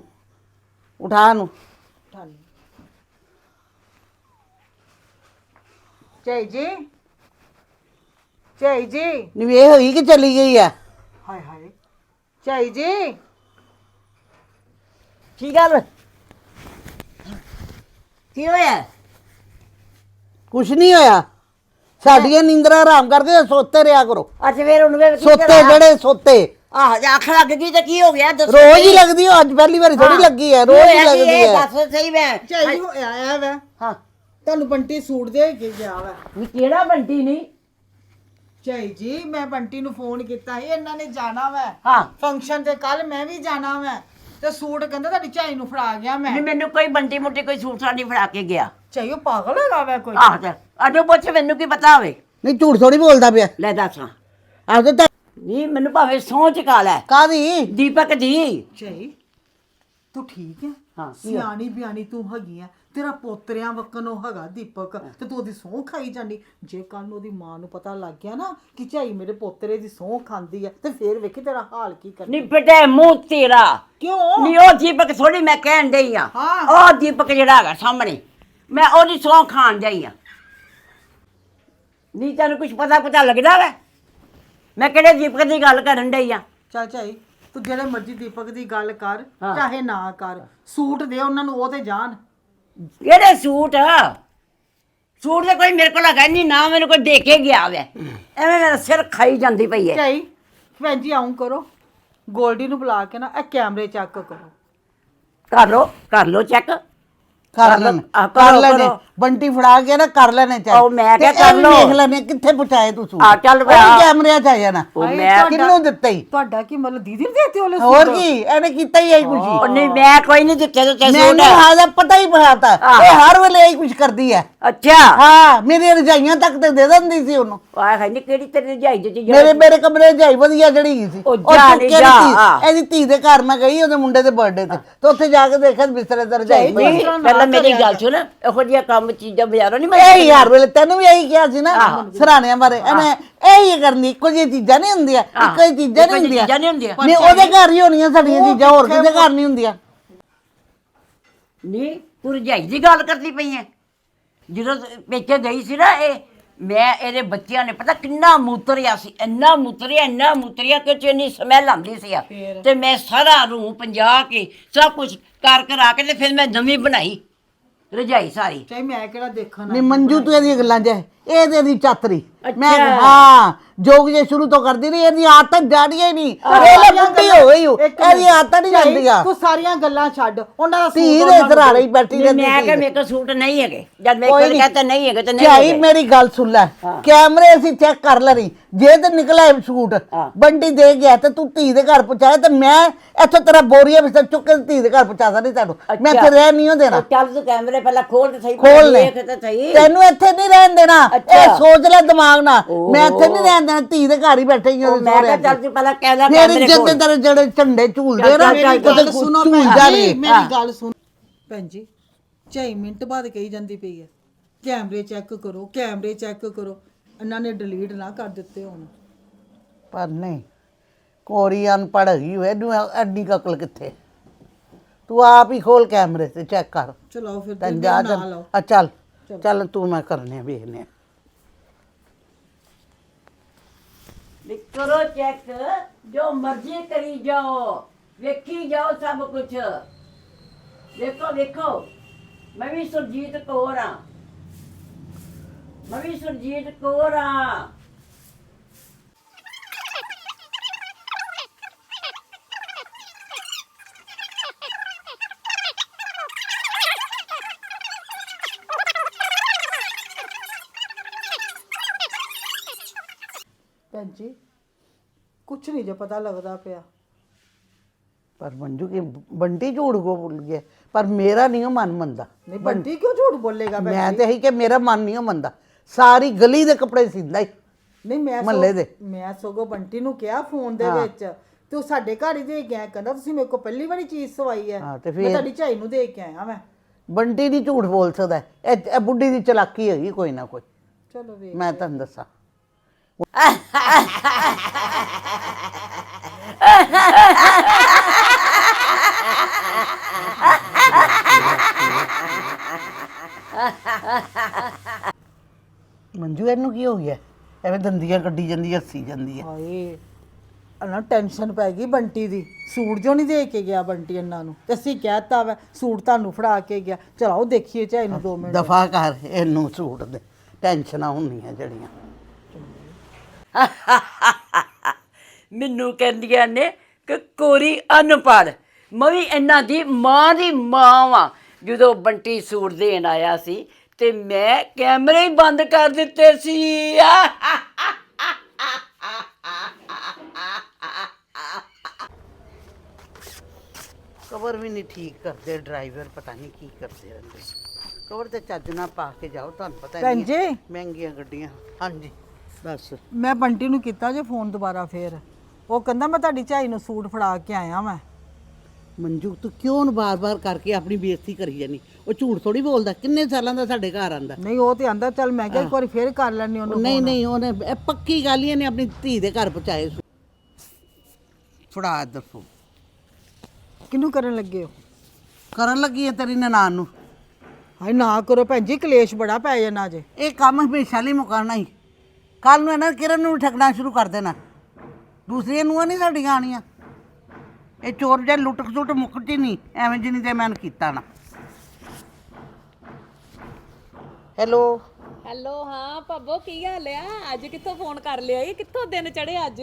[SPEAKER 2] ਉਠਾ ਨੂੰ
[SPEAKER 3] ਝਾਈ ਜੀ। ਝਾਈ ਜੀ।
[SPEAKER 2] ਨਿਵੇ ਹੋਈ ਕਿ ਚਲੀ ਗਈ ਆ?
[SPEAKER 3] ਹਾਏ ਹਾਏ। ਝਾਈ ਜੀ।
[SPEAKER 1] ਕੀ ਗੱਲ? ਕੀ ਹੋਇਆ?
[SPEAKER 2] ਕੁਛ ਨਹੀਂ ਹੋਇਆ। ਸਾਡੀਆਂ ਨੀਂਦਰਾਂ ਹਰਾਮ ਕਰਕੇ ਸੋਤੇ ਰਿਆ ਕਰੋ।
[SPEAKER 1] ਅੱਜ ਫੇਰ ਉਹਨੂੰ ਵੇ
[SPEAKER 2] ਸੋਤੇ ਜਿਹੜੇ ਸੋਤੇ।
[SPEAKER 1] ਆਹ ਅੱਖ ਲੱਗ ਗਈ ਤੇ ਕੀ ਹੋ ਗਿਆ? ਦੱਸੋ
[SPEAKER 2] ਰੋਜ਼ ਹੀ ਲੱਗਦੀ ਹੈ ਅੱਜ ਪਹਿਲੀ ਵਾਰੀ ਥੋੜੀ ਲੱਗੀ ਹੈ ਰੋਜ਼ ਹੀ ਲੱਗਦੀ ਹੈ
[SPEAKER 1] ਦੱਸ ਸਹੀ ਮੈਂ।
[SPEAKER 3] ਜੀ ਹੋਇਆ ਆਇਆ ਵਾ।
[SPEAKER 1] ਹਾਂ।
[SPEAKER 3] ਤੁਹਾਨੂੰ ਬੰਟੀ ਸੂਟ ਦੇ ਕੇ ਗਿਆ ਵਾ।
[SPEAKER 1] ਵੀ ਕਿਹੜਾ ਬੰਟੀ ਨਹੀਂ?
[SPEAKER 3] ਝਾਈ ਜੀ ਮੈਂ ਬੰਟੀ ਨੂੰ ਫੋਨ ਕੀਤਾ ਸੀ ਇਹਨਾਂ ਨੇ ਜਾਣਾ ਵਾ।
[SPEAKER 1] ਹਾਂ।
[SPEAKER 3] ਫੰਕਸ਼ਨ ਤੇ ਕੱਲ ਮੈਂ ਵੀ ਜਾਣਾ ਵਾ। ਤੇ ਸੂਟ ਕਹਿੰਦਾ ਤੁਹਾਡੀ ਝਾਈ ਨੂੰ ਫੜਾ ਗਿਆ ਮੈਂ।
[SPEAKER 1] ਵੀ ਮੈਨੂੰ ਕੋਈ ਬੰਟੀ ਮੁੱਟੀ ਕੋਈ ਸੂਟ ਨਹੀਂ ਫੜਾ ਕੇ ਗਿਆ।
[SPEAKER 3] ਝਾਈ ਉਹ ਪਾਗਲ ਹੈਗਾ ਵਾ ਕੋਈ?
[SPEAKER 1] ਆਹ ਤੇ ਅਜੋ ਪੁੱਛ ਮੈਨੂੰ ਕੀ ਪਤਾ ਹੋਵੇ।
[SPEAKER 2] ਨਹੀਂ ਝੂਠ ਥੋੜੀ ਬੋਲਦਾ ਪਿਆ।
[SPEAKER 1] ਲੈ ਦੱਸ ਹਾਂ।
[SPEAKER 2] ਆਹ ਤਾਂ
[SPEAKER 1] ਨਹੀਂ ਮੈਨੂੰ ਭਾਵੇਂ ਸਹੁੰ ਚਕਾ ਲੈ।
[SPEAKER 2] ਕਾਦੀ
[SPEAKER 1] ਦੀਪਕ ਜੀ।
[SPEAKER 3] ਝਾਈ ਤੂੰ ਠੀਕ ਹੈ
[SPEAKER 1] ਹਾਂ,
[SPEAKER 3] ਸਿਆਣੀ ਬਿਆਣੀ ਤੂੰ ਹੈਗੀ ਆ। ਤੇਰਾ ਪੋਤਰਿਆਂ ਵਕਨ ਉਹ ਹੈਗਾ ਦੀਪਕ ਤੇ ਤੂੰ ਉਹਦੀ ਸਹੁੰ ਖਾਈ ਜਾਂਦੀ। ਜੇ ਕੱਲ ਨੂੰ ਉਹਦੀ ਮਾਂ ਨੂੰ ਪਤਾ ਲੱਗ ਗਿਆ ਨਾ ਕਿ ਝਾਈ ਮੇਰੇ ਪੋਤਰੇ ਦੀ ਸਹੁੰ ਖਾਂਦੀ ਆ ਤੇ ਫੇਰ ਵੇਖੀ ਤੇਰਾ ਹਾਲ ਕੀ ਕਰਨਾ।
[SPEAKER 1] ਨੀ ਫਟੇ ਮੂੰਹ ਤੇਰਾ।
[SPEAKER 3] ਕਿਉਂ?
[SPEAKER 1] ਨੀ ਉਹ ਦੀਪਕ ਥੋੜੀ ਮੈਂ ਕਹਿਣ ਡਈ ਆ।
[SPEAKER 3] ਹਾਂ।
[SPEAKER 1] ਉਹ ਦੀਪਕ ਜਿਹੜਾ ਹੈਗਾ ਸਾਹਮਣੇ ਮੈਂ ਉਹਦੀ ਸਹੁੰ ਖਾਣ ਜਾਈ ਆ। ਨਹੀਂ ਤੈਨੂੰ ਕੁਝ ਪਤਾ ਪਤਾ ਲੱਗਦਾ ਵੈ? ਮੈਂ ਕਿਹੜੇ ਦੀਪਕ ਦੀ ਗੱਲ ਕਰਨ ਡਈ ਆ?
[SPEAKER 3] ਚੱਲ ਝਾਈ ਤੂੰ ਜਿਹੜੇ ਮਰਜ਼ੀ ਦੀਪਕ ਦੀ ਗੱਲ ਕਰ
[SPEAKER 1] ਹਾਂ।
[SPEAKER 3] ਚਾਹੇ ਨਾ ਕਰ। ਸੂਟ ਦੇ ਉਹਨਾਂ ਨੂੰ ਉਹ ਤੇ ਜਾਣ।
[SPEAKER 1] ਕਿਹੜੇ ਸੂਟ? ਸੂਟ ਤੇ ਕੋਈ ਮੇਰੇ ਕੋਲ ਹੈਗਾ ਨਹੀਂ ਨਾ ਮੈਨੂੰ ਕੋਈ ਦੇ ਕੇ ਗਿਆ ਵੈ ਐਵੇਂ ਮੇਰਾ ਸਿਰ ਖਾਈ ਜਾਂਦੀ ਪਈ ਹੈ
[SPEAKER 3] ਝਾਈ ਭੈਣ ਜੀ ਆਉਂ ਕਰੋ। ਗੋਲਡੀ ਨੂੰ ਬੁਲਾ ਕੇ ਨਾ ਇਹ ਕੈਮਰੇ ਚੈੱਕ ਕਰੋ।
[SPEAKER 1] ਕਰ ਲੋ ਕਰ ਲੋ ਚੈੱਕ।
[SPEAKER 2] ਕਰ ਲੈਣੇ। ਕਰ
[SPEAKER 1] ਕਰੋ,
[SPEAKER 2] ਲੈਣੇ।
[SPEAKER 1] ਕਰੋ।
[SPEAKER 2] ਬੰਟੀ ਫੜਾ ਕੇ ਨਾ ਕਰ ਲੈਣੇ ਚਾਹੀਏ
[SPEAKER 1] ਉਹ ਮੈਂ ਕਿਹਾ ਕਰ ਲਓ।
[SPEAKER 2] ਦੇਖ ਲੈਣੇ ਕਿੱਥੇ ਪਹੁੰਚਾਏ ਤੂੰ ਸੂਟ
[SPEAKER 1] ਆ, ਚੱਲ
[SPEAKER 2] ਉਹ
[SPEAKER 1] ਵਾ।
[SPEAKER 2] ਕੈਮਰਿਆਂ ਚ ਆ ਜਾਣਾ।
[SPEAKER 1] ਉਹ ਮੈਂ
[SPEAKER 2] ਕਿੰਨੂੰ ਦਿੱਤਾ ਹੀ
[SPEAKER 3] ਤੁਹਾਡਾ ਕੀ ਮਤਲਬ ਦੀਦੀ ਨੂੰ ਦੇਤੇ ਉਹਲੇ
[SPEAKER 2] ਹੋਰ ਕੀ ਇਹਨੇ ਕੀਤਾ ਹੀ
[SPEAKER 1] ਉਹ
[SPEAKER 2] ਹੀ
[SPEAKER 1] ਨਹੀਂ ਮੈਂ ਕੋਈ ਨਹੀਂ ਦਿੱਤੇ ਤੇ ਸੂਟ
[SPEAKER 2] ਮੈਨੂੰ ਹਾਦਾ ਪਤਾ ਹੀ
[SPEAKER 1] ਆਹ।
[SPEAKER 2] ਇਹ ਹਰ ਵੇਲੇ ਇਹੀ ਕੁਛ ਕਰਦੀ ਹੈ
[SPEAKER 1] ਅੱਛਾ।
[SPEAKER 2] ਹਾਂ ਮੇਰੀ ਰਜਾਈਆਂ ਤੱਕ ਤੇ ਦੇ ਦਿੰਦੀ ਸੀ ਉਹਨੂੰ।
[SPEAKER 1] ਆਹ ਹੈ ਨਹੀਂ ਕਿਹੜੀ ਤੇਰੀ ਜਾਈ ਜੀ
[SPEAKER 2] ਮੇਰੇ ਮੇਰੇ ਕਮਰੇ ਜਾਈ ਵਧੀਆ ਜਿਹੜੀ ਗਈ ਸੀ।
[SPEAKER 1] ਉਹ ਜਾ
[SPEAKER 2] ਚੁੱਕ
[SPEAKER 1] ਨੀ
[SPEAKER 2] ਕੇ
[SPEAKER 1] ਜਾ।
[SPEAKER 2] ਇਹਦੀ ਧੀ ਦੇ ਘਰ ਮੈਂ ਗਈ ਉਹਦੇ ਮੁੰਡੇ ਦੇ ਬਰਥਡੇ ਤੇ। ਤੇ ਉੱਥੇ ਜਾ ਕੇ ਦੇਖਿਆ ਬਿਸਤਰੇ ਤੇ ਰਜਾਈ
[SPEAKER 1] ਨਹੀਂ ਪਹਿਲਾਂ ਮੇਰੀ ਗੱਲ ਸੁਣ ਇਹੋ ਜਿਹੀਆਂ ਕੰਮ ਚੀਜ਼ਾਂ ਬਾਜ਼ਾਰੋਂ ਨਹੀਂ
[SPEAKER 2] ਇਹ ਯਾਰ ਵੇਲੇ ਤੈਨੂੰ ਵੀ ਇਹੀ ਕਿਹਾ ਸੀ ਨਾ ਸਰਾਣਿਆਂ ਬਾਰੇ। ਇਹਨੇ ਇਹੀ ਕਰਨੀ ਇੱਕੋ ਜਿਹੀ ਚੀਜ਼ਾਂ ਨਹੀਂ ਹੁੰਦੀਆਂ ਇੱਕੋ ਜਿਹੀ ਚੀਜ਼ਾਂ
[SPEAKER 1] ਇੱਕੋ
[SPEAKER 2] ਨਹੀਂ ਹੁੰਦੀਆਂ।
[SPEAKER 1] ਚੀਜ਼ਾਂ ਨਹੀਂ ਹੁੰਦੀਆਂ।
[SPEAKER 2] ਨਹੀਂ ਉਹਦੇ ਘਰ ਹੀ ਹੋਣੀਆਂ ਸਾਡੀਆਂ ਚੀਜ਼ਾਂ ਹੋਰ ਕਿਸੇ ਘਰ ਨਹੀਂ ਹੁੰਦੀਆਂ।
[SPEAKER 1] ਨਹੀਂ ਤੂੰ ਰਜਾਈ ਦੀ ਗੱਲ ਕਰਦੀ ਪਈ ਐ। ਜਦੋਂ ਪੇਕੇ ਗਈ ਸੀ ਨਾ ਇਹ ਮੈਂ ਇਹਦੇ ਬੱਚਿਆਂ ਨੇ ਪਤਾ ਕਿੰਨਾ ਮੂਤਰਿਆ ਸੀ ਇੰਨਾ ਮੂਤਰਿਆ ਇੰਨਾ ਮੂਤਰਿਆ ਕਿ ਚ ਇੰਨੀ ਸਮੈਲ ਆਉਂਦੀ ਸੀ ਆ। ਤੇ ਮੈਂ ਸਾਰਾ ਰੂਮ ਪੰਜਾ ਕੇ ਸਭ ਕੁਝ ਕਰ ਕਰਾ ਕੇ ਤੇ ਫਿਰ ਮੈਂ ਨਵੀਂ ਬਣਾਈ। ਰਜਾਈ ਸਾਰੀ।
[SPEAKER 3] ਚਾਹੇ ਮੈਂ ਕਿਹੜਾ ਦੇਖਣ
[SPEAKER 2] ਨਹੀਂ ਮੰਜੂ ਤੂੰ ਇਹਦੀਆਂ ਗੱਲਾਂ 'ਚ ਹੈ। ਇਹਦੀ ਚਾਤਰੀ ਮੈਂ। ਹਾਂ ਜੋਗ ਜੇ ਸ਼ੁਰੂ ਤੋਂ ਕਰਦੀ ਰਹੀ ਇਹਦੀ ਆਦਤ ਜਾੜੀਆਂ ਹੀ ਨਹੀਂ। ਇਹ ਲੈ ਬੁੱਢੀ ਹੋ ਗਈ।
[SPEAKER 3] ਇੱਕ
[SPEAKER 2] ਇਹਦੀ। ਆਦਤ ਨਹੀਂ ਜਾਂਦੀਆਂ।
[SPEAKER 3] ਤੂੰ ਸਾਰੀਆਂ ਗੱਲਾਂ ਛੱਡ। ਉਹਨਾਂ ਦਾ
[SPEAKER 2] ਧੀ
[SPEAKER 3] ਸੂਟ
[SPEAKER 2] ਦੇ ਆ ਰਹੀ ਬੈਠੀ
[SPEAKER 1] ਨਹੀਂ,
[SPEAKER 2] ਰਹਿੰਦੀ
[SPEAKER 1] ਮੈਂ
[SPEAKER 2] ਦੇ।
[SPEAKER 1] ਮੇਰੇ ਕੋਲ ਸੂਟ ਨਹੀਂ ਹੈਗੇ। ਜਦ ਮੈਂ
[SPEAKER 2] ਕੋਈ
[SPEAKER 1] ਇੱਕ ਵਾਰ ਕਹਤਾ ਨਹੀਂ ਹੈਗੇ ਤੇ ਨਹੀਂ ਹੈਗੇ।
[SPEAKER 2] ਮੇਰੀ ਗੱਲ ਸੁਣ ਲੈ। ਕੈਮਰੇ ਅਸੀਂ ਚੈੱਕ ਕਰ ਲੈਣੀ ਜੇ ਤੇ ਨਿਕਲਿਆ ਇਹ ਸੂਟ
[SPEAKER 1] ਹਾਂ।
[SPEAKER 2] ਬੰਟੀ ਦੇ ਗਿਆ ਤੇ ਤੂੰ ਧੀ ਦੇ ਘਰ ਪਹੁੰਚਾਇਆ ਤੇ ਮੈਂ ਇੱਥੋਂ ਤੇਰਾ ਬੋਰੀਆ ਵਿੱਚ ਚੁੱਕ ਕੇ ਧੀ ਦੇ ਘਰ ਪਹੁੰਚਾ ਸਕਦੀ ਤੈਨੂੰ। ਮੈਂ। ਇੱਥੇ ਰਹਿ ਨਹੀਂ ਓ ਦੇਣਾ।
[SPEAKER 1] ਚੱਲ ਤੂੰ ਕੈਮਰੇ ਪਹਿਲਾਂ ਖੋਲ ਤੇ ਸਹੀ
[SPEAKER 2] ਖੋਲ ਲੈ।
[SPEAKER 1] ਦੇਖ ਤੇ ਸਹੀ।
[SPEAKER 2] ਤੈਨੂੰ ਇੱਥੇ ਨਹੀਂ ਰਹਿਣ ਦੇਣਾ।
[SPEAKER 1] ਅੱਛਾ।
[SPEAKER 2] ਇਹ ਸੋਚ ਲੈ ਦਿਮਾਗ ਨਾਲ। ਮੈਂ ਇੱਥੇ ਨਹੀਂ ਰਹਿਣ ਦੇਣਾ ਧੀ ਦੇ ਘਰ ਹੀ ਬੈਠੇ ਹੀ
[SPEAKER 1] ਉਹ
[SPEAKER 2] ਉਹਦੇ
[SPEAKER 1] ਮੈਂ ਕਿਹਾ ਚੱਲ ਤੂੰ ਪਹਿਲਾਂ ਕਹਿ
[SPEAKER 2] ਫੇਰ
[SPEAKER 1] ਕੈਮਰੇ
[SPEAKER 2] ਇੱਜ਼ਤ
[SPEAKER 1] ਖੋਲ
[SPEAKER 2] ਦੇ ਤੇਰੇ ਜਿਹੜੇ ਝੰਡੇ ਝੂਲਦੇ ਨਾ
[SPEAKER 3] ਮੇਰੀ ਗੱਲ ਸੁਣੋ ਭੈਣ ਜੀ ਮੇਰੀ ਗੱਲ ਸੁਣ। ਭੈਣ ਜੀ ਝਾਈ ਮਿੰਟ ਬਾਅਦ ਕਹੀ ਜਾਂਦੀ ਪਈ ਹੈ ਕੈਮਰੇ ਚੈੱਕ ਕਰੋ ਕੈਮਰੇ ਚੈੱਕ ਕਰੋ। ਇਹਨਾਂ ਨੇ ਡਿਲੀਟ ਨਾ ਕਰ ਦਿੱਤੇ ਹੁਣ।
[SPEAKER 2] ਪਰ ਨਹੀਂ ਕੋਰੀ ਅਨਪੜ੍ਹ ਹੈਗੀ ਹੋਏ ਇਹਨੂੰ ਐਡੀ ਕੁ ਅਕਲ ਕਿੱਥੇ? ਤੂੰ ਆਪ ਹੀ ਖੋਲ ਕੈਮਰੇ ਤੇ ਚੈੱਕ ਕਰ।
[SPEAKER 3] ਚਲੋ ਫਿਰ
[SPEAKER 2] ਤੈਨੂੰ
[SPEAKER 3] ਤੁਸੀਂ
[SPEAKER 2] ਜਾ
[SPEAKER 3] ਨਾਲ
[SPEAKER 2] ਚੱਲ
[SPEAKER 3] ਆਓ।
[SPEAKER 2] ਆ ਚੱਲ। ਚੱਲ ਤੂੰ ਮੈਂ ਕਰਨੇ ਆ ਵੇਖਨੇ ਆ।
[SPEAKER 1] ਵੀ ਕਰੋ ਚੈੱਕ, ਜੋ ਮਰਜ਼ੀ ਕਰੀ ਜਾਓ, ਵੇਖੀ ਜਾਓ ਸਭ ਕੁਝ ਦੇਖੋ ਦੇਖੋ, ਮੈਂ ਵੀ ਸੁਰਜੀਤ ਕੌਰ ਆ ਮੈਂ ਵੀ ਸੁਰਜੀਤ ਕੌਰ ਆ
[SPEAKER 3] ਭੈਣ ਜੀ ਕੁਛ ਨਹੀਂ ਜੇ ਪਤਾ ਲੱਗਦਾ ਪਿਆ।
[SPEAKER 2] ਪਰ ਮੰਜੂ ਕੀ ਬੰਟੀ ਝੂਠ ਕੋ ਭੁੱਲ ਗਿਆ ਪਰ ਮੇਰਾ ਨਹੀਂ ਉਹ ਮਨ ਮੰਨਦਾ।
[SPEAKER 3] ਨਹੀਂ ਬੰਟੀ ਕਿਉਂ ਝੂਠ ਬੋਲੇਗਾ ਭੈਣ
[SPEAKER 2] ਮੈਂ ਤੇ ਹੀ ਕਿ ਮੇਰਾ ਮਨ ਨਹੀਂ ਉਹ ਮੰਨਦਾ। ਸਾਰੀ ਗਲੀ ਦੇ ਕੱਪੜੇ ਸਿੰਦਾ ਹੀ
[SPEAKER 3] ਨਹੀਂ ਮੈਂ
[SPEAKER 2] ਮਹੱਲੇ ਦੇ।
[SPEAKER 3] ਮੈਂ ਸਗੋਂ ਬੰਟੀ ਨੂੰ ਕਿਹਾ ਫੋਨ ਦੇ ਵਿੱਚ ਤੇ ਉਹ ਸਾਡੇ ਘਰ ਹੀ ਦੇ ਗਿਆ ਕਹਿੰਦਾ ਤੁਸੀਂ ਮੇਰੇ ਕੋਲ ਪਹਿਲੀ ਵਾਰੀ ਚੀਜ਼ ਸਵਾਈ ਹੈ ਮੈਂ? ਤੁਹਾਡੀ ਝਾਈ ਨੂੰ ਦੇ ਕੇ ਆਇਆ ਮੈਂ।
[SPEAKER 2] ਬੰਟੀ ਦੀ ਝੂਠ ਬੋਲ ਸਕਦਾ। ਇਹ ਇਹ ਬੁੱਢੀ ਦੀ ਚਲਾਕੀ ਹੈਗੀ ਕੋਈ ਨਾ ਕੋਈ।
[SPEAKER 3] ਚਲੋ ਵੇਖ
[SPEAKER 2] ਮੈਂ ਤੁਹਾਨੂੰ ਦੱਸਾਂ। ਮੰਜੂ ਇਹਨੂੰ ਕੀ ਹੋ ਗਿਆ? ਐਵੇਂ ਦੰਦੀਆਂ ਕੱਢੀ ਜਾਂਦੀ ਹੱਸੀ ਜਾਂਦੀ ਹੈ।
[SPEAKER 3] ਹਾਏ ਅਨਾ ਟੈਨਸ਼ਨ ਪੈ ਗਈ ਬੰਟੀ ਦੀ। ਸੂਟ ਜੋ ਨਹੀਂ ਦੇ ਕੇ ਗਿਆ ਬੰਟੀ ਇਹਨਾਂ ਨੂੰ? ਤੇ ਅਸੀਂ ਕਹਿਤਾ ਵਾ ਸੂਟ ਤੁਹਾਨੂੰ ਫੜਾ ਕੇ ਗਿਆ। ਚਲਾਓ ਦੇਖੀਏ ਝਾਈ ਨੂੰ 2 ਮਿੰਟ।
[SPEAKER 2] ਦਫਾ ਕਰ ਇਹਨੂੰ ਸੂਟ ਦੇ। ਟੈਨਸ਼ਨਾਂ ਹੁੰਦੀਆਂ ਜਿਹੜੀਆਂ।
[SPEAKER 1] ਮੈਨੂੰ ਕਹਿੰਦੀਆਂ ਨੇ ਕਿ ਕੋਰੀ ਅਨਪੜ੍ਹ ਮੈਂ ਵੀ ਇਹਨਾਂ ਦੀ ਮਾਂ ਦੀ ਮਾਂ ਵਾਂ। ਜਦੋਂ ਬੰਟੀ ਸੂਟ ਦੇਣ ਆਇਆ ਸੀ ਤੇ ਮੈਂ ਕੈਮਰੇ ਹੀ ਬੰਦ ਕਰ ਦਿੱਤੇ ਸੀ।
[SPEAKER 2] ਕਵਰ ਵੀ ਨਹੀਂ ਠੀਕ ਕਰਦੇ ਡਰਾਈਵਰ ਪਤਾ ਨਹੀਂ ਕੀ ਕਰਦੇ ਰਹਿੰਦੇ। ਕਵਰ ਤੇ ਚੱਜ ਨਾਲ ਪਾ ਕੇ ਜਾਓ ਤੁਹਾਨੂੰ ਪਤਾ
[SPEAKER 3] ਭੈਣ
[SPEAKER 2] ਨਹੀਂ
[SPEAKER 3] ਜੀ।
[SPEAKER 2] ਮਹਿੰਗੀਆਂ ਗੱਡੀਆਂ। ਹਾਂਜੀ ਬਸ
[SPEAKER 3] ਮੈਂ ਬੰਟੀ ਨੂੰ ਕੀਤਾ ਜੇ ਫੋਨ ਦੁਬਾਰਾ ਫੇਰ। ਉਹ ਕਹਿੰਦਾ ਮੈਂ ਤੁਹਾਡੀ ਝਾਈ ਨੂੰ ਸੂਟ ਫੜਾ ਕੇ ਆਇਆ ਮੈਂ
[SPEAKER 2] ਮੰਜੂ ਤੂੰ ਕਿਉਂ ਬਾਰ-ਬਾਰ ਕਰਕੇ ਆਪਣੀ ਬੇਇੱਜ਼ਤੀ ਕਰੀ ਜਾਨੀ? ਉਹ ਝੂਠ ਥੋੜੀ ਬੋਲਦਾ ਕਿੰਨੇ ਸਾਲਾਂ ਦਾ ਸਾਡੇ ਘਰ ਆਂਦਾ?
[SPEAKER 3] ਨਹੀਂ ਉਹ ਤੇ ਆਂਦਾ ਚੱਲ ਮੈਂ ਕਿਹਾ ਇੱਕ ਵਾਰੀ ਫੇਰ ਕਰ ਲੈਣੀ ਉਹਨੂੰ
[SPEAKER 2] ਨਹੀਂ ਨਹੀਂ ਉਹਨੇ ਇਹ ਪੱਕੀ ਗੱਲ ਹੀ ਇਹਨੇ ਆਪਣੀ ਧੀ ਦੇ ਘਰ ਪਹੁੰਚਾਏ ਸੂ- ਫੜਾ ਦੱਸੋ।
[SPEAKER 3] ਕਿਹਨੂੰ ਕਰਨ ਲੱਗੇ ਹੋ?
[SPEAKER 2] ਕਰਨ ਲੱਗੀ ਹੈ ਤੇਰੀ ਨਨਾਣ ਨੂੰ।
[SPEAKER 3] ਹਾਏ ਨਾ ਕਰੋ ਭੈਣ ਜੀ ਕਲੇਸ਼ ਬੜਾ ਪੈ ਜਾਣਾ ਜੇ।
[SPEAKER 2] ਇਹ ਕੰਮ ਹਮੇਸ਼ਾ ਲਈ ਮੁਕਾਉਣਾ ਹੀ। ਕੱਲ ਨੂੰ ਇਹਨਾਂ ਕਿਰਨ ਨੂੰ ਵੀ ਠੱਗਣਾ ਸ਼ੁਰੂ ਕਰ ਦੇਣਾ। ਦੂਸਰੀਆਂ ਨੂੰ ਨਹੀਂ ਸਾਡੀਆਂ ਆਣੀਆਂ ਇਹ ਚੋਰ ਜਾਂ ਲੁੱਟ ਖਸੁੱਟ ਮੁੱਕਦੀ ਨਹੀਂ ਐਵੇਂ ਜਿੰਨੀ ਤੇ ਮੈਂ ਕੀਤਾ ਨਾ। ਹੈਲੋ।
[SPEAKER 4] ਹੈਲੋ ਹਾਂ ਭਾਬੋ ਕੀ ਹਾਲ ਆ? ਅੱਜ ਕਿੱਥੋਂ ਫੋਨ ਕਰ ਲਿਆ ਇਹ ਕਿੱਥੋਂ ਦਿਨ ਚੜੇ ਅੱਜ?